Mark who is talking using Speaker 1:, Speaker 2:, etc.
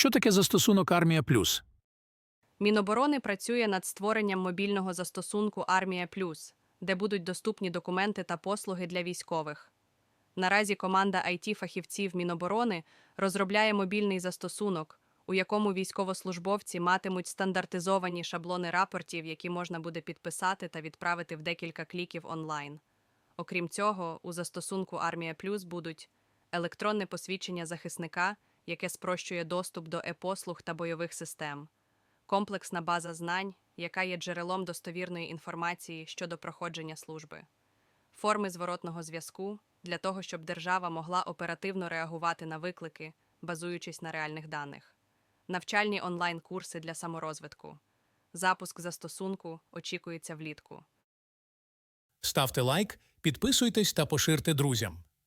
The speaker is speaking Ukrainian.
Speaker 1: Що таке застосунок Армія Плюс?
Speaker 2: Міноборони працює над створенням мобільного застосунку Армія Плюс, де будуть доступні документи та послуги для військових. Наразі команда it фахівців Міноборони розробляє мобільний застосунок, у якому військовослужбовці матимуть стандартизовані шаблони рапортів, які можна буде підписати та відправити в декілька кліків онлайн. Окрім цього, у застосунку Армія Плюс будуть електронне посвідчення захисника, яке спрощує доступ до е-послуг та бойових систем комплексна база знань, яка є джерелом достовірної інформації щодо проходження служби, форми зворотного зв'язку для того, щоб держава могла оперативно реагувати на виклики, базуючись на реальних даних, навчальні онлайн-курси для саморозвитку. Запуск застосунку очікується влітку.
Speaker 1: Ставте лайк, підписуйтесь та поширте друзям.